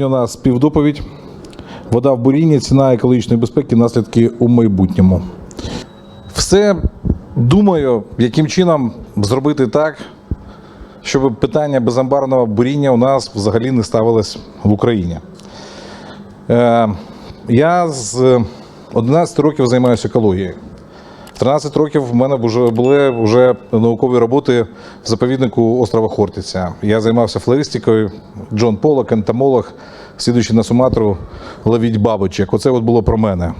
Сьогодні у нас співдоповідь. Вода в бурінні, ціна екологічної безпеки, наслідки у майбутньому. Все думаю, яким чином зробити так, щоб питання безамбарного буріння у нас взагалі не ставилось в Україні. Е, я з 11 років займаюся екологією. 13 років в мене вже були вже наукові роботи в заповіднику острова Хортиця. Я займався флористикою, Джон Полок, ентомолог, слідуючи на Суматру, ловіть бабочек. Оце от було про мене.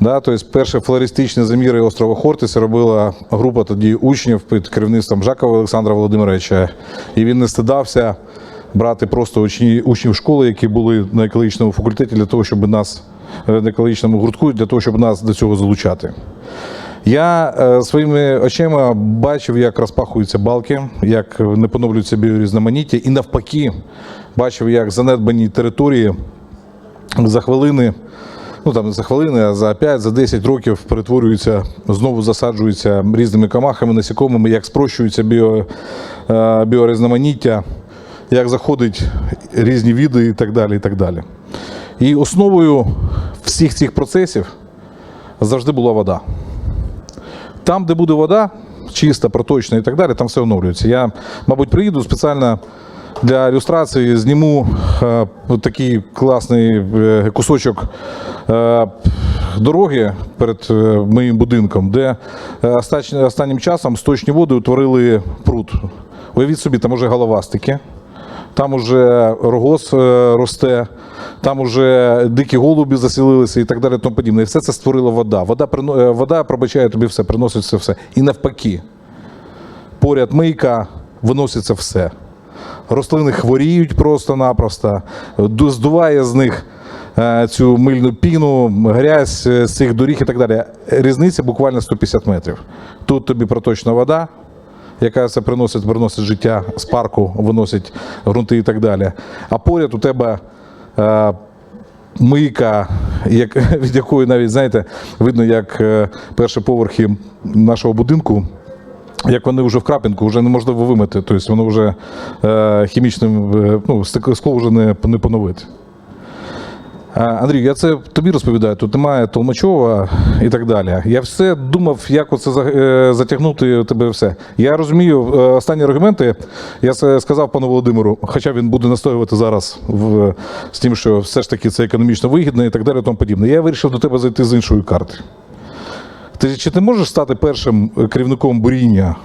Да, тобто перші флористичні заміри острова Хортиця робила група тоді учнів під керівництвом Жакова Олександра Володимировича. І він не стидався брати просто учні, учнів школи, які були на екологічному факультеті, для того, щоб нас е, на екологічному гуртку, для того, щоб нас до цього залучати. Я е, своїми очима бачив, як розпахуються балки, як не поновлюється біорізноманіття, і навпаки, бачив, як занедбані території за хвилини, ну там за хвилини, а за 5, за 10 років перетворюються, знову засаджуються різними камахами, насікомими, як спрощується біо, е, біорізноманіття, як заходять різні види і так далі. І так далі. І основою всіх цих процесів завжди була вода. Там, де буде вода, чиста, проточна і так далі, там все оновлюється. Я, мабуть, приїду спеціально для ілюстрації, зніму е, такий класний е, кусочок е, дороги перед е, моїм будинком, де е, останнім, часом сточні води утворили пруд. Уявіть собі, там уже головастики. Там уже рогоз е, росте, там уже дикі голуби заселилися і так далі. Тому подібне. І все це створила вода. Вода, е, вода пробачає тобі все, приносить це все. І навпаки, поряд мийка виноситься все. Рослини хворіють просто-напросто, здуває з них е, цю мильну піну, грязь з цих доріг і так далі. Різниця буквально 150 метрів. Тут тобі проточна вода, яка це приносить, приносить життя з парку, виносить ґрунти і так далі. А поряд у тебе е, мийка, як, від якої навіть, знаєте, видно, як е, перші поверхи нашого будинку. Як вони вже в крапінку, вже неможливо вимити, тобто воно вже е, хімічним ну, скло вже не, поновити. Андрій, я це тобі розповідаю, тут немає Толмачова і так далі. Я все думав, як оце е, затягнути тебе все. Я розумію, е, останні аргументи я сказав пану Володимиру, хоча він буде настоювати зараз в, з тим, що все ж таки це економічно вигідно і так далі, тому подібне. Я вирішив до тебе зайти з іншої карти. Ти чи ти можеш стати першим керівником буріння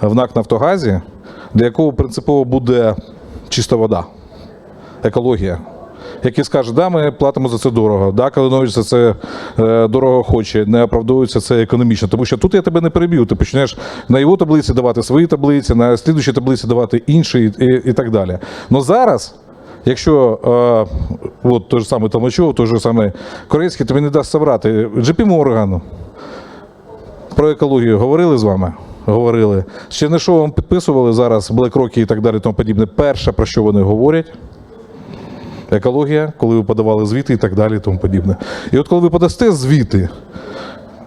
в НАК Нафтогазі, для якого принципово буде чиста вода, екологія? Який скаже, да, ми платимо за це дорого, да, Калинович за це е, дорого хоче, не оправдовується це економічно. Тому що тут я тебе не переб'ю. Ти почнеш на його таблиці давати свої таблиці, на слідчій таблиці давати інші і, і, і так далі. Но зараз, якщо е, от той же самий Толмачов, той же самий Корейський, тобі не дасть собрати. JP Morgan, про екологію говорили з вами? Говорили. З Чернишовим підписували зараз BlackRock і так далі, тому подібне. Перше, про що вони говорять, екологія, коли ви подавали звіти і так далі, і тому подібне. І от коли ви подасте звіти,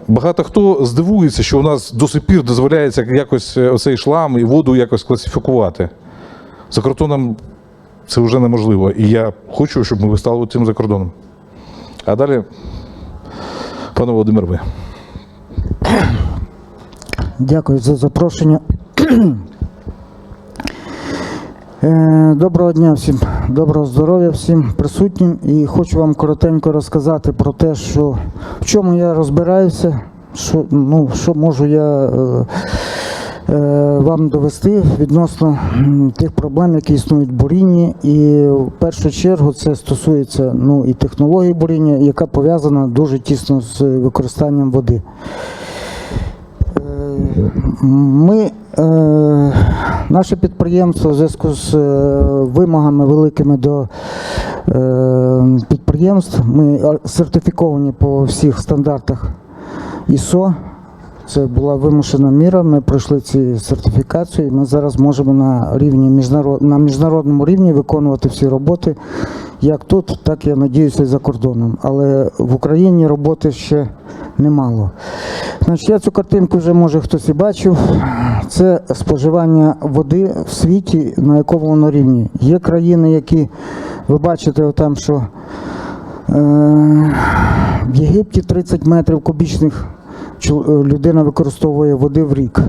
багато хто здивується, що у нас до сих пір дозволяється якось е, оцей шлам і воду якось класифікувати. За кордоном це вже неможливо. І я хочу, щоб ми стали цим за кордоном. А далі, пане Володимир, ви. Дякую за запрошення. Е, Доброго дня всім, доброго здоров'я всім присутнім. І хочу вам коротенько розказати про те, що в чому я розбираюся, що, ну, що можу я е, е, вам довести відносно тих проблем, які існують в бурінні. І в першу чергу це стосується ну, і технології буріння, яка пов'язана дуже тісно з використанням води. Ми, е, наше підприємство в зв'язку з е, вимогами великими до е, підприємств, ми сертифіковані по всіх стандартах ISO. Це була вимушена міра. Ми пройшли ці сертифікації. Ми зараз можемо на рівні міжнарод... на міжнародному рівні виконувати всі роботи, як тут, так я надіюся, і за кордоном. Але в Україні роботи ще немало. Значить, я цю картинку вже може хтось і бачив. Це споживання води в світі, на якому воно рівні. Є країни, які ви бачите, там, що е, в Єгипті 30 метрів кубічних людина використовує води в рік.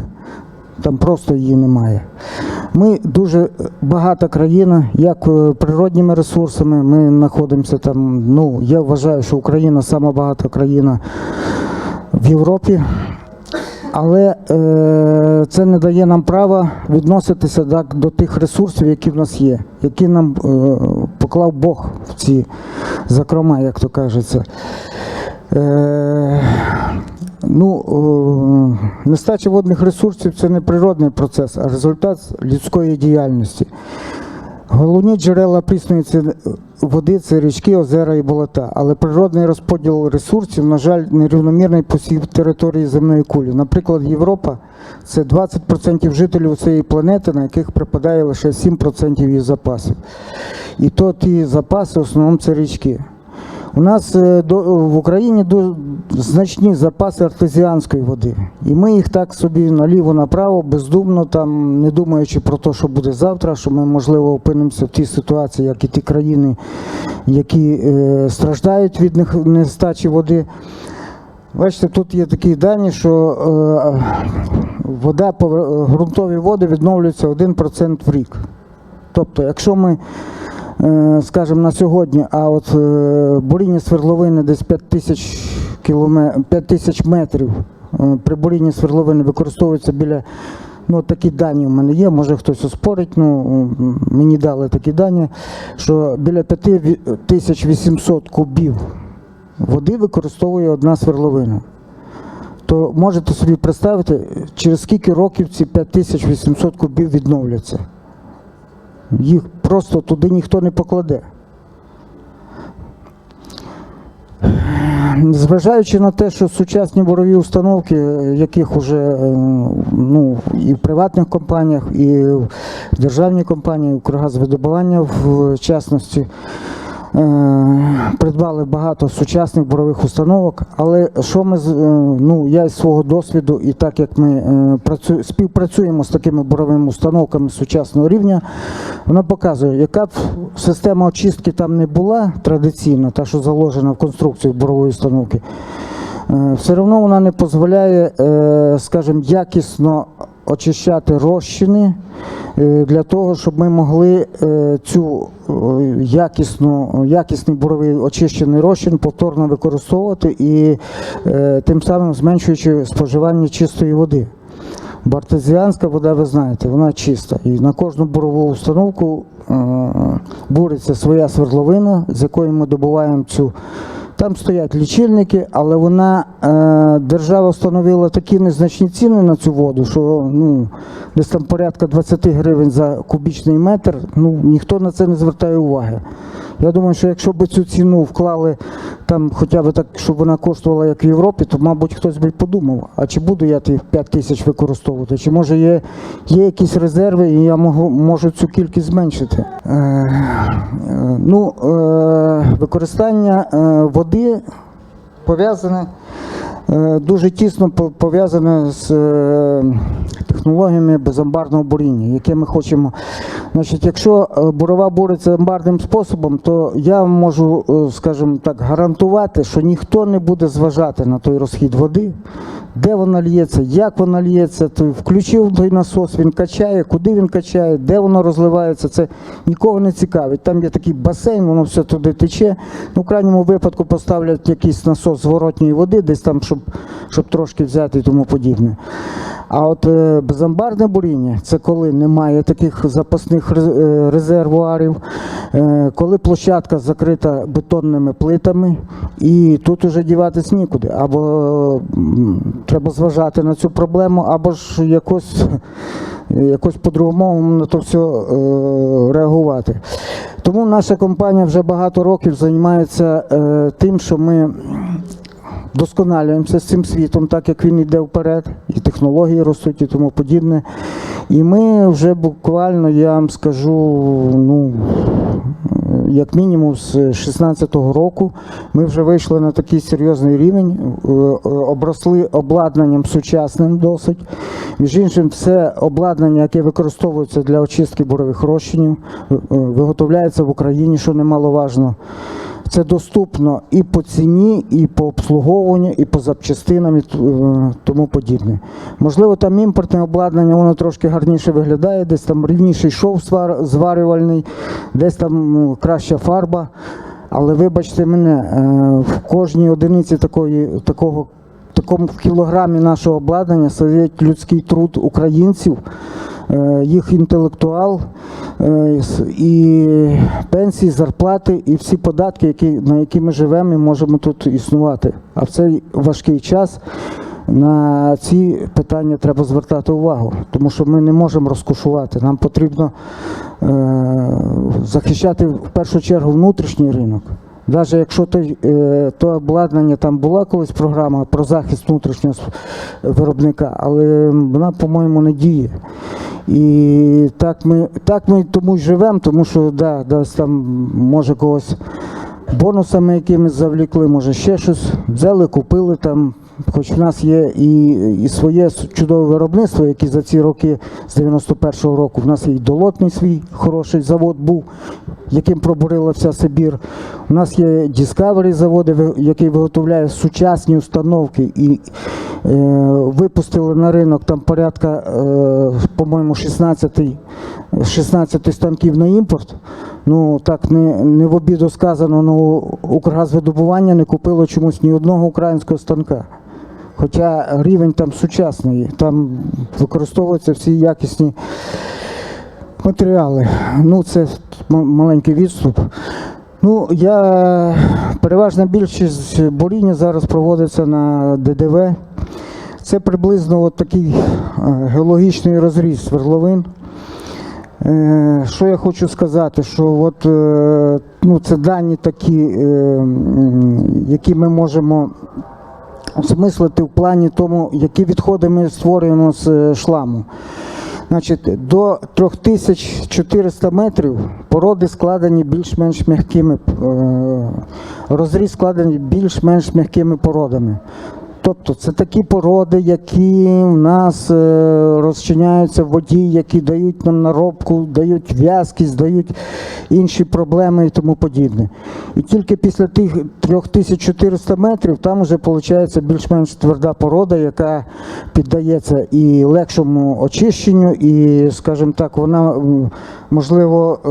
Там просто її немає. Ми дуже багата країна, як е, природніми ресурсами. Ми знаходимося там. Ну, я вважаю, що Україна сама багата країна в Європі. Але е, це не дає нам права відноситися так, до тих ресурсів, які в нас є, які нам е, поклав Бог в ці закрома, як то кажеться. Е, ну, е, нестача водних ресурсів це не природний процес, а результат людської діяльності. Головні джерела прісної води це річки, озера і болота. Але природний розподіл ресурсів, на жаль, нерівномірний по всій території земної кулі. Наприклад, Європа це 20% жителів цієї планети, на яких припадає лише 7% її запасів. І то ті запаси в основному це річки. У нас е, в Україні значні запаси артезіанської води. І ми їх так собі наліво-направо, бездумно, там, не думаючи про те, що буде завтра, що ми, можливо, опинимося в тій ситуації, як і ті країни, які е, страждають від нестачі води. Бачите, тут є такі дані, що е, вода, ґрунтові води відновлюються 1% в рік. Тобто, якщо ми скажімо, на сьогодні, а от е, буріння свердловини десь 5 тисяч, кіломе... 5 тисяч метрів е, при бурінні свердловини використовується біля, ну такі дані в мене є, може хтось оспорить, ну мені дали такі дані, що біля 5800 кубів води використовує одна свердловина. То можете собі представити, через скільки років ці 5800 кубів відновляться. Їх просто туди ніхто не покладе. Зважаючи на те, що сучасні бурові установки, яких вже е, ну, і в приватних компаніях, і в державній компанії, Укргазвидобування в частності, придбали багато сучасних бурових установок. Але що ми е, ну, я із свого досвіду, і так як ми е, працю, співпрацюємо з такими буровими установками сучасного рівня, вона показує, яка б система очистки там не була традиційна, та що заложена в конструкцію бурової установки, е, все одно вона не дозволяє, е, скажімо, якісно очищати розчини е, для того, щоб ми могли е, цю е, якісну, якісний буровий очищений розчин повторно використовувати і тим самим зменшуючи споживання чистої води. Бо артезіанська вода, ви знаєте, вона чиста. І на кожну бурову установку буриться своя свердловина, з якої ми добуваємо цю. Там стоять лічильники, але вона е, держава встановила такі незначні ціни на цю воду, що ну, десь там порядка 20 гривень за кубічний метр. Ну ніхто на це не звертає уваги. Я думаю, що якщо б цю ціну вклали там хоча б так, щоб вона коштувала як в Європі, то, мабуть, хтось би подумав, а чи буду я тих 5 тисяч використовувати, чи може є, є якісь резерви, і я можу, можу цю кількість зменшити. Е, е, ну, е, використання е, води пов'язане дуже тісно пов'язане з е, технологіями безамбарного буріння, яке ми хочемо. Значить, якщо е, бурова буриться амбарним способом, то я можу, е, скажімо так, гарантувати, що ніхто не буде зважати на той розхід води, де вона лється, як вона лється, то включив той насос, він качає, куди він качає, де воно розливається, це нікого не цікавить. Там є такий басейн, воно все туди тече. Ну, в крайньому випадку поставлять якийсь насос зворотньої води, десь там, щоб, щоб трошки взяти і тому подібне. А от безамбарне буріння це коли немає таких запасних е, резервуарів, е, коли площадка закрита бетонними плитами, і тут уже діватись нікуди. Або треба зважати на цю проблему, або ж якось, якось по-другому на то все е, реагувати. Тому наша компанія вже багато років займається тим, що ми вдосконалюємося з цим світом, так як він йде вперед, і технології ростуть і тому подібне. І ми вже буквально, я вам скажу, ну, як мінімум з 2016 року. Ми вже вийшли на такий серйозний рівень, е, е, обросли обладнанням сучасним досить. Між іншим, все обладнання, яке використовується для очистки бурових розчинів, е, виготовляється в Україні, що немаловажно. Це доступно і по ціні, і по обслуговуванню, і по запчастинам, і е, тому подібне. Можливо, там імпортне обладнання, воно трошки гарніше виглядає, десь там рівніший шов зварювальний, десь там краща фарба. Але вибачте мене, е, в кожній одиниці такої, такого, такому кілограмі нашого обладнання сидить людський труд українців, їх інтелектуал е, і пенсії, зарплати, і всі податки, які, на які ми живемо і можемо тут існувати. А в цей важкий час на ці питання треба звертати увагу, тому що ми не можемо розкошувати. Нам потрібно е, захищати в першу чергу внутрішній ринок. Навіть якщо той, е, то обладнання там була колись програма про захист внутрішнього виробника, але вона, по-моєму, не діє. І так ми, так ми тому живемо, тому що да, десь там може когось бонусами якимись завлікли, може ще щось. Взяли, купили там. Хоч в нас є і, і своє чудове виробництво, яке за ці роки з 91-го року в нас є і долотний свій хороший завод був, яким пробурила вся Сибір. У нас є Discovery заводи, який виготовляє сучасні установки і е, випустили на ринок там порядка, е, по-моєму, 16, 16 станків на імпорт. Ну так не, не в обіду сказано, ну Укргазвидобування не купило чомусь ні одного українського станка. Хоча рівень там сучасний, там використовуються всі якісні матеріали. Ну, це маленький відступ. Ну, я переважна більшість боріння зараз проводиться на ДДВ. Це приблизно от такий е, геологічний розріз свердловин. Е, Що я хочу сказати, що от, е, ну, це дані такі, які ми можемо осмислити в плані тому, які відходи ми створюємо з е, шламу. Значить, до 3400 метрів породи складені більш-менш м'якими, е, розріз складені більш-менш м'якими породами. Тобто це такі породи, які в нас е, розчиняються в воді, які дають нам наробку, дають в'язкість, дають інші проблеми і тому подібне. І тільки після тих 3400 метрів там вже виходить більш-менш тверда порода, яка піддається і легшому очищенню, і, скажімо так, вона можливо е,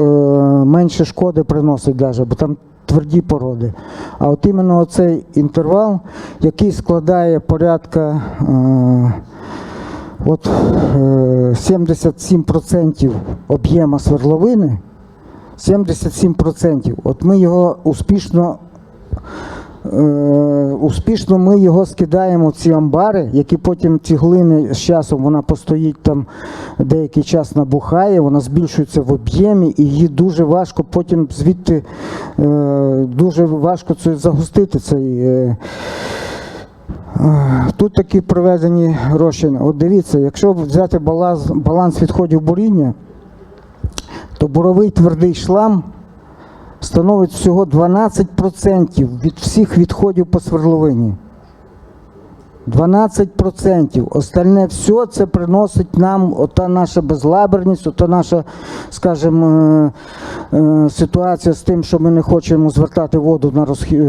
менше шкоди приносить, навіть, бо там тверді породи. А от іменно цей інтервал, який складає порядка е, от, е, 77% об'єма свердловини, 77%, от ми його успішно Е, успішно ми його скидаємо в ці амбари, які потім ці глини з часом вона постоїть там деякий час набухає, вона збільшується в об'ємі, і її дуже важко потім звідти е, дуже важко це загустити цей. Е, е, Тут такі проведені розчини. От дивіться, якщо взяти баланс, баланс відходів буріння, то буровий твердий шлам становить всього 12% від всіх відходів по свердловині. 12%. Остальне все це приносить нам ота наша безлаберність, ота наша, скажімо, е, е, ситуація з тим, що ми не хочемо звертати воду на розхід,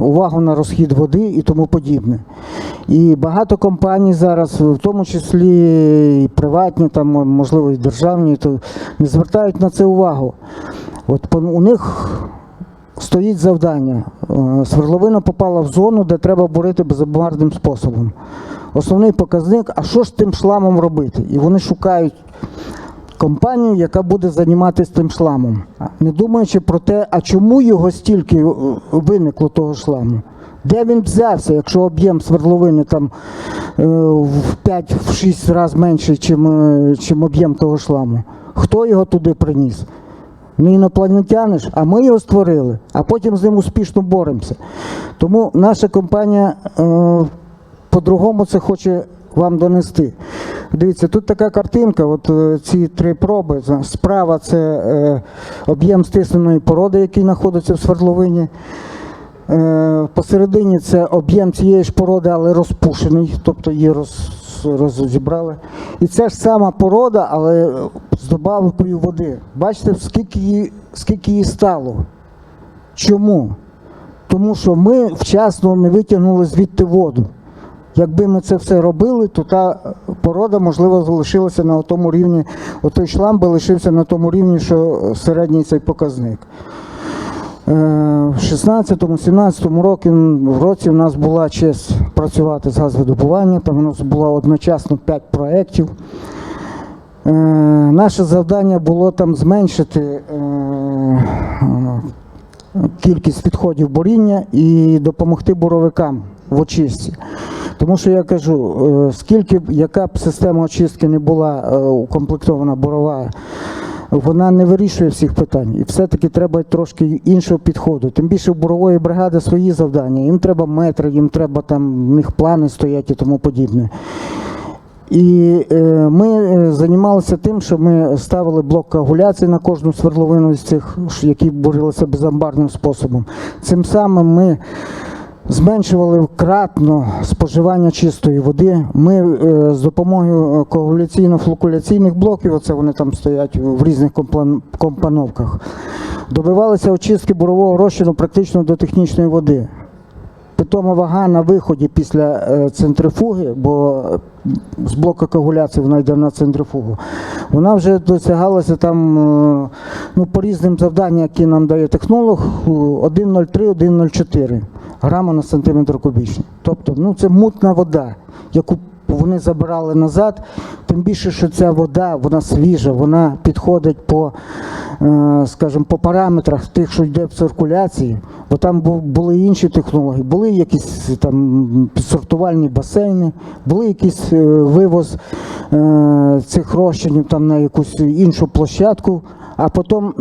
увагу на розхід води і тому подібне. І багато компаній зараз, в тому числі і приватні, там, можливо, і державні, то не звертають на це увагу. От у них стоїть завдання. Е, Свердловина попала в зону, де треба бурити безобмарним способом. Основний показник, а що ж тим шламом робити? І вони шукають компанію, яка буде займатися тим шламом, не думаючи про те, а чому його стільки е, виникло того шламу. Де він взявся, якщо об'єм свердловини там е, в 5-6 разів менший, чим об'єм того шламу? Хто його туди приніс? Не інопланетяни ж, а ми його створили, а потім з ним успішно боремося. Тому наша компанія е, по-другому це хоче вам донести. Дивіться, тут така картинка, от е, ці три проби. Справа це е, об'єм стисненої породи, який знаходиться в свердловині. Посередині це об'єм цієї ж породи, але розпушений, тобто її роз, розібрали. І це ж сама порода, але з добавкою води. Бачите, скільки її, скільки її стало? Чому? Тому що ми вчасно не витягнули звідти воду. Якби ми це все робили, то та порода, можливо, залишилася на тому рівні, отой шлам би лишився на тому рівні, що середній цей показник. Е, В 16-17 році, в році в нас була честь працювати з газовидобування, там у нас було одночасно 5 проєктів. Е, Наше завдання було там зменшити е, кількість відходів буріння і допомогти буровикам в очистці. Тому що я кажу, скільки яка б система очистки не була укомплектована бурова, вона не вирішує всіх питань. І все-таки треба трошки іншого підходу. Тим більше в бурової бригади свої завдання. Їм треба метри, їм треба там, в них плани стоять і тому подібне. І е, ми е, займалися тим, що ми ставили блок коагуляції на кожну свердловину з цих, які бурилися безамбарним способом. Цим самим ми зменшували кратно споживання чистої води. Ми е, з допомогою коагуляційно-флокуляційних блоків, оце вони там стоять в різних компоновках, добивалися очистки бурового розчину практично до технічної води. Питома вага на виході після е, центрифуги, бо е, з блоку коагуляції вона йде на центрифугу, вона вже досягалася там е, ну, по різним завданням, які нам дає технолог, е, 1,03-1,04 грама на сантиметр кубічний. Тобто ну, це мутна вода, яку вони забирали назад. Тим більше, що ця вода, вона свіжа, вона підходить по, е, скажімо, по параметрах тих, що йде в циркуляції, бо там були інші технології, були якісь там сортувальні басейни, були якийсь е, вивоз е, цих розчинів там на якусь іншу площадку. А потім,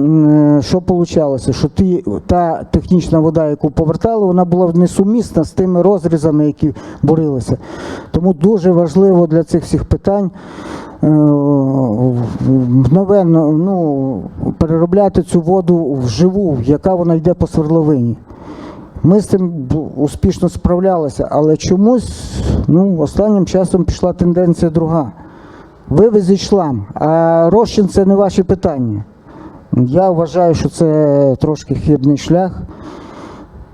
що вийшло? Що ті, та технічна вода, яку повертали, вона була несумісна з тими розрізами, які борилися. Тому дуже важливо для цих всіх питань мгновенно ну, переробляти цю воду вживу, яка вона йде по свердловині. Ми з цим успішно справлялися, але чомусь ну, останнім часом пішла тенденція друга. Вивезіть шлам, а розчин це не ваші питання. Я вважаю, що це трошки хибний шлях.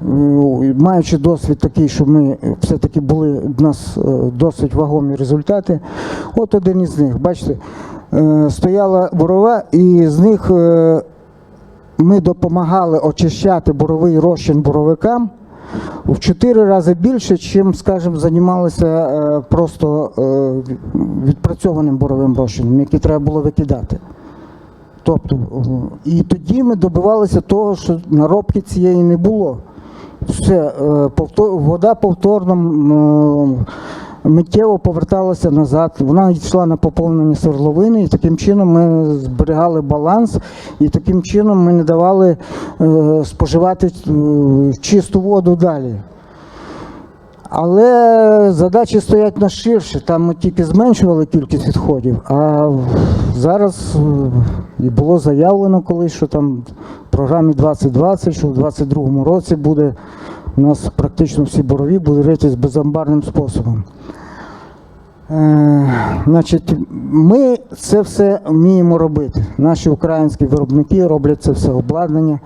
Е, Маючи досвід такий, що ми все-таки були в нас е, досить вагомі результати. От один із них, бачите, е, стояла бурова, і з них е, ми допомагали очищати буровий розчин буровикам в чотири рази більше, чим, скажімо, займалися просто відпрацьованим буровим розчином, який треба було викидати. Тобто, і тоді ми добивалися того, що наробки цієї не було. Все, е, вода повторно миттєво поверталася назад. Вона йшла на поповнення свердловини, і таким чином ми зберігали баланс, і таким чином ми не давали е, споживати е, чисту воду далі. Але задачі стоять на ширше. Там ми тільки зменшували кількість відходів, а зараз е, і було заявлено колись, що там в програмі 2020, що в 2022 році буде у нас практично всі борові будуть ритись безамбарним способом. Е, значить, ми це все вміємо робити. Наші українські виробники роблять це все обладнання.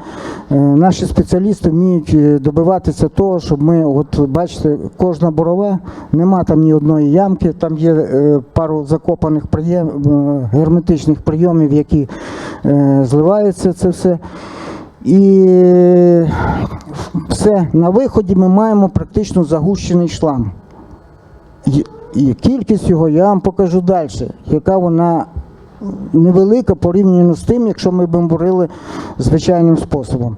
Е, наші спеціалісти вміють е, добиватися того, щоб ми, от бачите, кожна борова, нема там ні одної ямки, там є пару закопаних прийом, герметичних прийомів, які зливаються це все. І все, на виході ми маємо практично загущений шлам. І- кількість його я вам покажу далі, яка вона невелика порівняно з тим, якщо ми б бурили звичайним способом.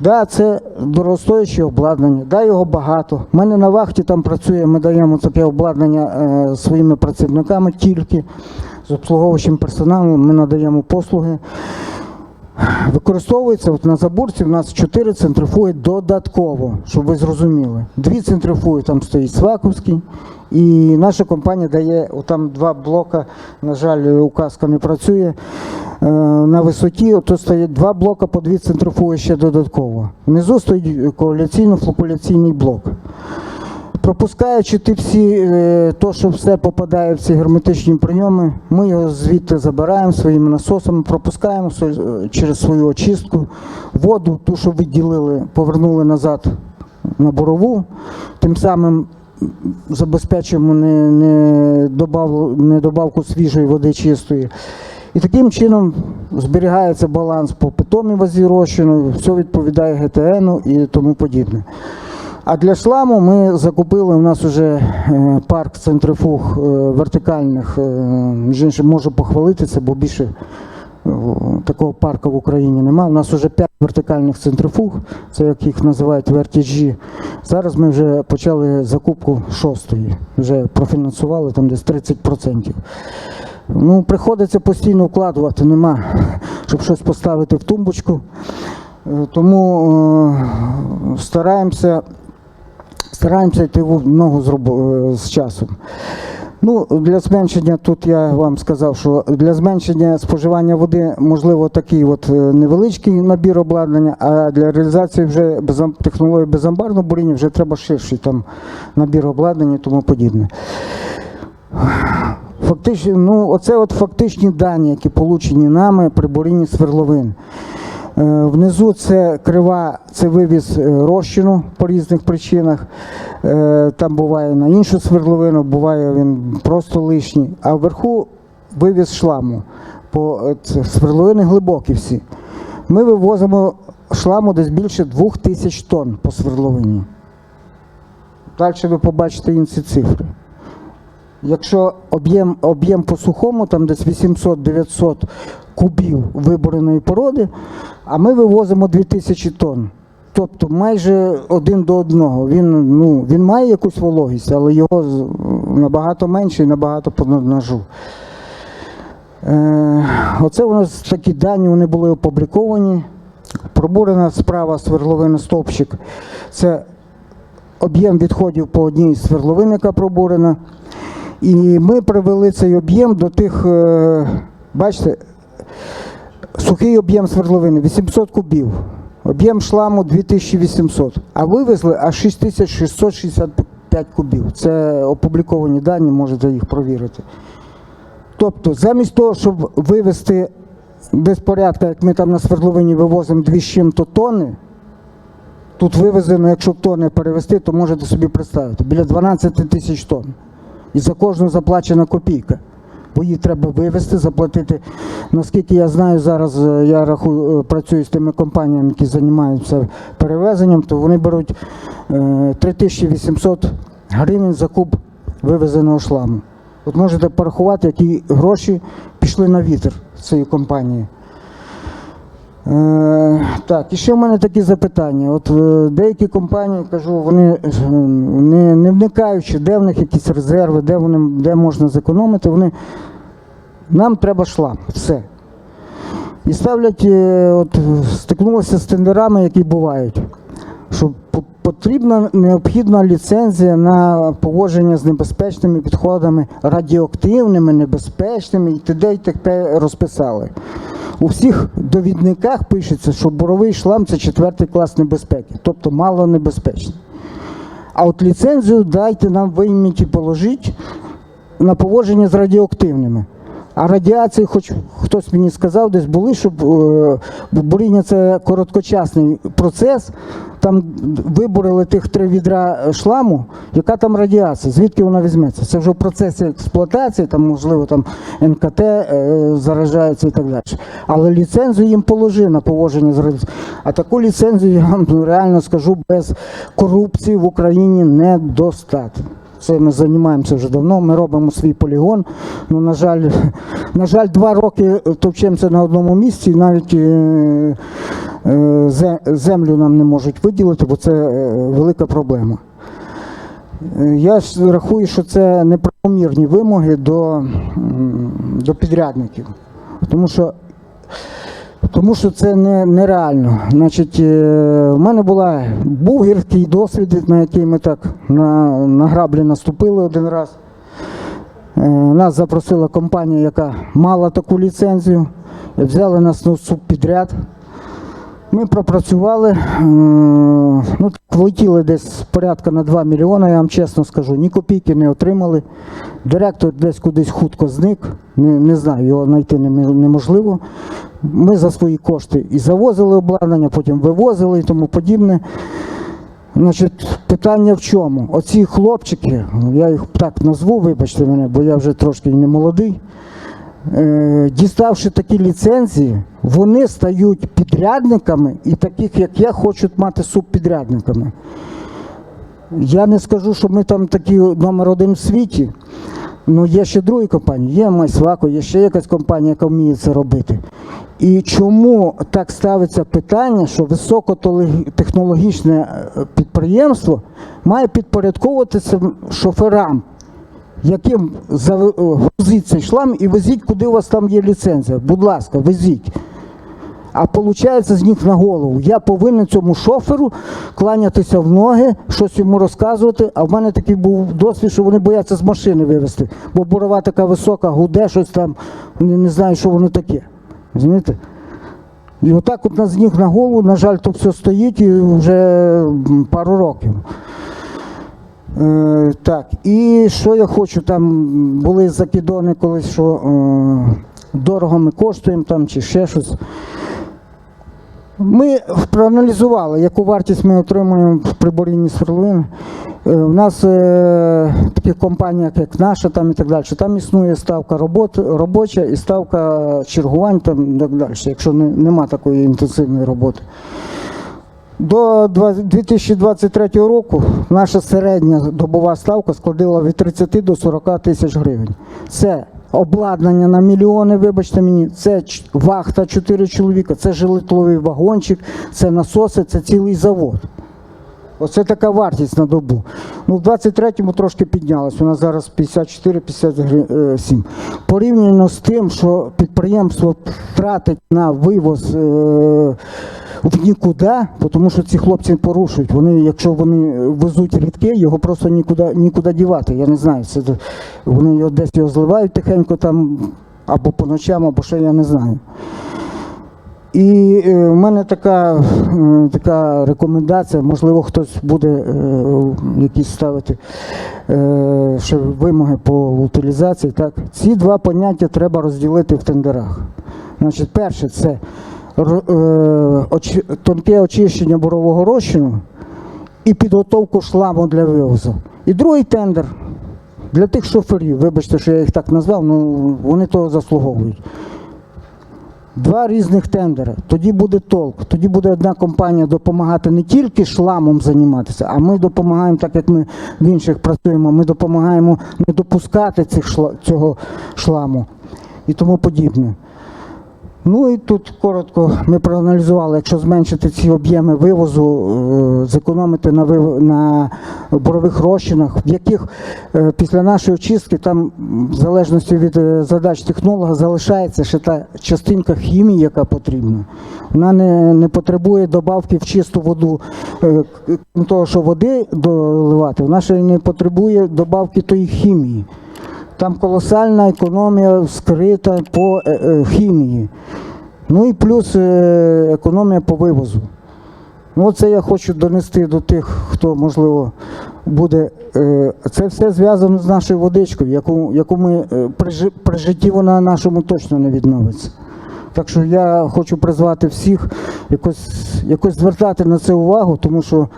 Да, це дорогостояче обладнання, да, його багато. У мене на вахті там працює, ми даємо таке обладнання е, своїми працівниками тільки з обслуговуючим персоналом, ми надаємо послуги. Використовується от на заборці. У нас чотири центрифуги додатково, щоб ви зрозуміли. Дві центрифуги там стоїть Сваковський. І наша компанія дає там два блока. На жаль, указка не працює. е, На висоті то стоїть два блока по дві центрифуги ще додатково. Внизу стоїть коаляційно-флокуляційний блок. Пропускаючи ті всі, е, то, що все попадає в ці герметичні прийоми, ми його звідти забираємо своїми насосами, пропускаємо е, через свою очистку, воду, ту, що відділили, повернули назад на борову, тим самим забезпечуємо не, не, добав, не добавку свіжої води чистої. І таким чином зберігається баланс по питомій вазі розчину, все відповідає ГТНу і тому подібне. А для шламу ми закупили, у нас вже е, парк центрифуг е, вертикальних, е, між іншим можу похвалити це, бо більше такого парку в Україні немає. У нас вже 5 вертикальних центрифуг, це як їх називають вертіжі. Зараз ми вже почали закупку шостої, вже профінансували там десь 30%. Ну, приходиться постійно вкладувати, нема, щоб щось поставити в тумбочку. Тому е, стараємося, стараємося йти в ногу з, е, з часом. Ну, для зменшення, тут я вам сказав, що для зменшення споживання води можливо такий от е, невеличкий набір обладнання, а для реалізації вже технології безамбарного буріння вже треба ширший там набір обладнання і тому подібне. Фактично, ну, оце от фактичні дані, які получені нами при бурінні свердловин. Е, Внизу це крива, це вивіз е, розчину по різних причинах. Е, Там буває на іншу свердловину, буває він просто лишній. А вверху вивіз шламу. По свердловини глибокі всі. Ми вивозимо шламу десь більше двох тисяч тонн по свердловині. Далі ви побачите інші цифри. Якщо об'єм, об'єм по сухому, там десь 800-900 кубів вибореної породи, а ми вивозимо 2000 тонн. Тобто майже один до одного. Він, ну, він має якусь вологість, але його набагато менше і набагато по ножу. Е, оце у нас такі дані, вони були опубліковані. Пробурена справа свердловини стовпчик. Це об'єм відходів по одній з свердловин, яка пробурена. І ми привели цей об'єм до тих, е, бачите, сухий об'єм свердловини 800 кубів, об'єм шламу 2800, а вивезли аж 6665 кубів. Це опубліковані дані, можете їх провірити. Тобто, замість того, щоб вивезти без порядка, як ми там на свердловині вивозимо 2 з чим-то тонни, тут вивезено, якщо тонни перевезти, то можете собі представити, біля 12 тисяч тонн. І за кожну заплачена копійка. Бо її треба вивезти, заплатити. Наскільки я знаю, зараз е, я рахую, е, працюю з тими компаніями, які займаються перевезенням, то вони беруть е, 3800 гривень за куб вивезеного шламу. От можете порахувати, які гроші пішли на вітер цієї компанії. Е, так, і ще в мене такі запитання. От е, деякі компанії, кажу, вони е, не, не вникаючи, де в них якісь резерви, де, вони, де можна зекономити, вони нам треба шлам, все. І ставлять, от стикнулися з тендерами, які бувають, що по- потрібна необхідна ліцензія на поводження з небезпечними відходами, радіоактивними, небезпечними і т.д. і т.п. розписали. У всіх довідниках пишеться, що боровий шлам це четвертий клас небезпеки, тобто мало небезпечний. А от ліцензію дайте нам вийміть і положіть на поводження з радіоактивними. А радіації, хоч хтось мені сказав, десь були, щоб е, буріння це короткочасний процес. Там виборили тих три відра шламу, яка там радіація, звідки вона візьметься? Це вже в процесі експлуатації, там, можливо, там НКТ е, заражається і так далі. Але ліцензію їм положи на поводження з радіацією. А таку ліцензію, я вам реально скажу, без корупції в Україні недостатньо. Це ми займаємося вже давно. Ми робимо свій полігон. Ну, на жаль, на жаль, два роки товчемося на одному місці, і навіть е, е, землю нам не можуть виділити, бо це е, велика проблема. Я ж рахую, що це неправомірні вимоги до, до підрядників. Тому що Тому що це не, нереально. Значить, е, в мене була, був гірський досвід, на який ми так на, на граблі наступили один раз. Е, Нас запросила компанія, яка мала таку ліцензію, взяли нас на субпідряд. Ми пропрацювали, е, ну, влетіли десь порядка на 2 мільйони, я вам чесно скажу, ні копійки не отримали. Директор десь кудись хутко зник, не, не знаю, його знайти неможливо. Ми за свої кошти і завозили обладнання, потім вивозили і тому подібне. Значить, питання в чому? Оці хлопчики, я їх так назву, вибачте мене, бо я вже трошки не молодий. Е, діставши такі ліцензії, вони стають підрядниками і таких, як я, хочуть мати субпідрядниками. Я не скажу, що ми там такі номер один в світі. Ну, є ще другі компанії, є Майсвако, є ще якась компанія, яка вміє це робити. І чому так ставиться питання, що високотехнологічне е, підприємство має підпорядковуватися шоферам, яким е, грузіть цей шлам і везіть, куди у вас там є ліцензія. Будь ласка, везіть. А виходить з них на голову. Я повинен цьому шоферу кланятися в ноги, щось йому розказувати. А в мене такий був досвід, що вони бояться з машини вивезти, бо бурова така висока, гуде, щось там, не, знаю, що воно таке. Розумієте? І отак от на з ніг на голову, на жаль, то все стоїть і вже пару років. Е, так, і що я хочу, там були закидони колись, що е, дорого ми коштуємо там чи ще щось. Ми проаналізували, яку вартість ми отримуємо при борінні сверлин. Е, У нас е, таких компаніях, як наша, там і так далі, там існує ставка робот, робоча і ставка чергувань там і так далі, якщо не, нема такої інтенсивної роботи. До 2023 року наша середня добова ставка складала від 30 до 40 тисяч гривень. Це обладнання на мільйони, вибачте мені, це вахта 4 чоловіка, це жилитловий вагончик, це насоси, це цілий завод. Оце така вартість на добу. Ну, в 23-му трошки піднялась. У нас зараз 54-57. Порівняно з тим, що підприємство тратить на вивоз е, в нікуди, тому що ці хлопці порушують. Вони, якщо вони везуть рідки, його просто нікуди, нікуди дівати. Я не знаю. Це, вони його десь його зливають тихенько там або по ночам, або ще я не знаю. І е, в мене така, е, така рекомендація, можливо, хтось буде е, якісь ставити е, ще вимоги по утилізації. Так? Ці два поняття треба розділити в тендерах. Значить, перше це тонке очищення бурового розчину і підготовку шламу для вивозу. І другий тендер для тих шоферів, вибачте, що я їх так назвав, ну вони того заслуговують. Два різних тендери. Тоді буде толк. Тоді буде одна компанія допомагати не тільки шламом займатися, а ми допомагаємо, так як ми в інших працюємо, ми допомагаємо не допускати цих шла, цього шламу і тому подібне. Ну і тут коротко ми проаналізували, якщо зменшити ці об'єми вивозу, е, зекономити на, вив... на борових розчинах, в яких е, після нашої очистки там, в залежності від е, задач технолога, залишається ще та частинка хімії, яка потрібна. Вона не, не потребує добавки в чисту воду, того, що води доливати, вона ще не потребує добавки тої хімії. Там колосальна економія скрита по е, е, хімії. Ну і плюс е, економія по вивозу. Ну, це я хочу донести до тих, хто, можливо, буде. Це все зв'язано з нашою водичкою, яку, яку ми при, житті вона нашому точно не відновиться. Так що я хочу призвати всіх якось, якось звертати на це увагу, тому що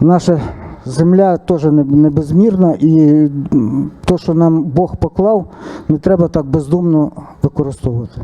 наша земля теж не, безмірна, і то, що нам Бог поклав, не треба так бездумно використовувати.